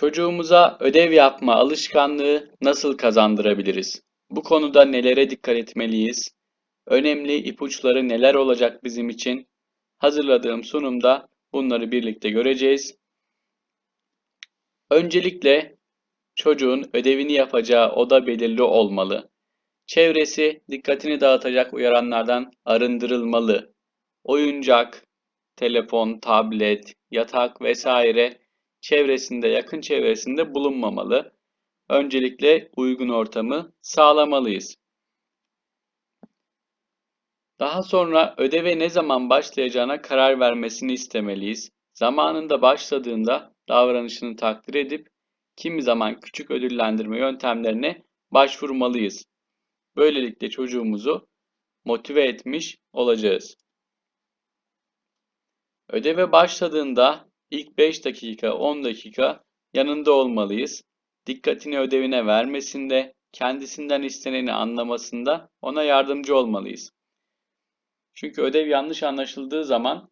Çocuğumuza ödev yapma alışkanlığı nasıl kazandırabiliriz? Bu konuda nelere dikkat etmeliyiz? Önemli ipuçları neler olacak bizim için? Hazırladığım sunumda bunları birlikte göreceğiz. Öncelikle çocuğun ödevini yapacağı oda belirli olmalı. Çevresi dikkatini dağıtacak uyaranlardan arındırılmalı. Oyuncak, telefon, tablet, yatak vesaire çevresinde, yakın çevresinde bulunmamalı. Öncelikle uygun ortamı sağlamalıyız. Daha sonra ödeve ne zaman başlayacağına karar vermesini istemeliyiz. Zamanında başladığında davranışını takdir edip kimi zaman küçük ödüllendirme yöntemlerine başvurmalıyız. Böylelikle çocuğumuzu motive etmiş olacağız. Ödeve başladığında ilk 5 dakika 10 dakika yanında olmalıyız. Dikkatini ödevine vermesinde, kendisinden isteneni anlamasında ona yardımcı olmalıyız. Çünkü ödev yanlış anlaşıldığı zaman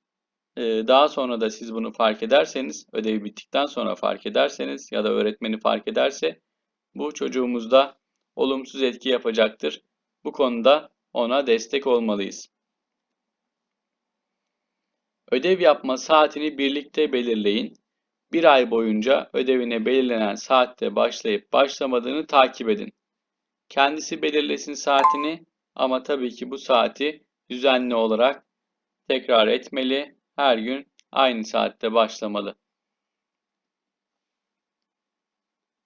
e, daha sonra da siz bunu fark ederseniz, ödevi bittikten sonra fark ederseniz ya da öğretmeni fark ederse bu çocuğumuzda olumsuz etki yapacaktır. Bu konuda ona destek olmalıyız. Ödev yapma saatini birlikte belirleyin. Bir ay boyunca ödevine belirlenen saatte başlayıp başlamadığını takip edin. Kendisi belirlesin saatini ama tabii ki bu saati düzenli olarak tekrar etmeli. Her gün aynı saatte başlamalı.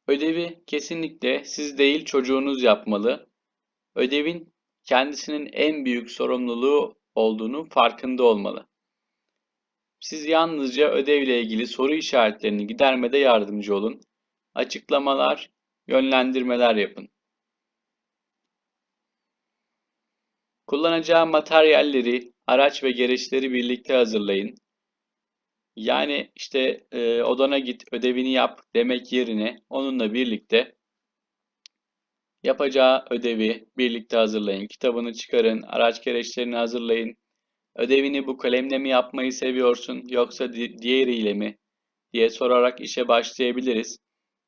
Ödevi kesinlikle siz değil çocuğunuz yapmalı. Ödevin kendisinin en büyük sorumluluğu olduğunu farkında olmalı. Siz yalnızca ödevle ilgili soru işaretlerini gidermede yardımcı olun. Açıklamalar, yönlendirmeler yapın. Kullanacağı materyalleri, araç ve gereçleri birlikte hazırlayın. Yani işte e, odana git, ödevini yap demek yerine onunla birlikte yapacağı ödevi birlikte hazırlayın. Kitabını çıkarın, araç gereçlerini hazırlayın. Ödevini bu kalemle mi yapmayı seviyorsun yoksa diğeriyle mi diye sorarak işe başlayabiliriz.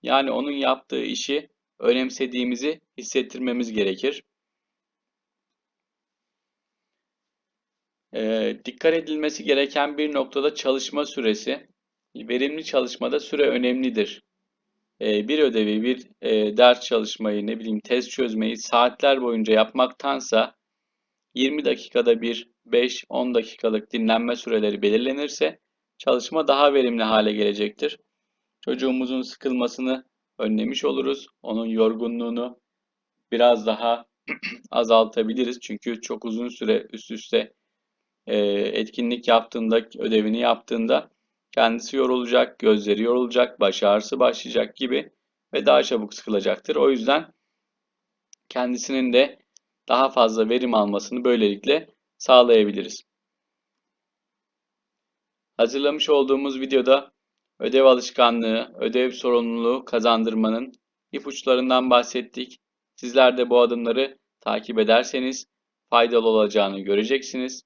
Yani onun yaptığı işi önemsediğimizi hissettirmemiz gerekir. Ee, dikkat edilmesi gereken bir noktada çalışma süresi. Verimli çalışmada süre önemlidir. Ee, bir ödevi, bir e, ders çalışmayı, ne bileyim test çözmeyi saatler boyunca yapmaktansa 20 dakikada bir 5-10 dakikalık dinlenme süreleri belirlenirse çalışma daha verimli hale gelecektir. Çocuğumuzun sıkılmasını önlemiş oluruz. Onun yorgunluğunu biraz daha azaltabiliriz. Çünkü çok uzun süre üst üste e, etkinlik yaptığında, ödevini yaptığında kendisi yorulacak, gözleri yorulacak, baş ağrısı başlayacak gibi ve daha çabuk sıkılacaktır. O yüzden kendisinin de daha fazla verim almasını böylelikle sağlayabiliriz. Hazırlamış olduğumuz videoda ödev alışkanlığı, ödev sorumluluğu kazandırmanın ipuçlarından bahsettik. Sizler de bu adımları takip ederseniz faydalı olacağını göreceksiniz.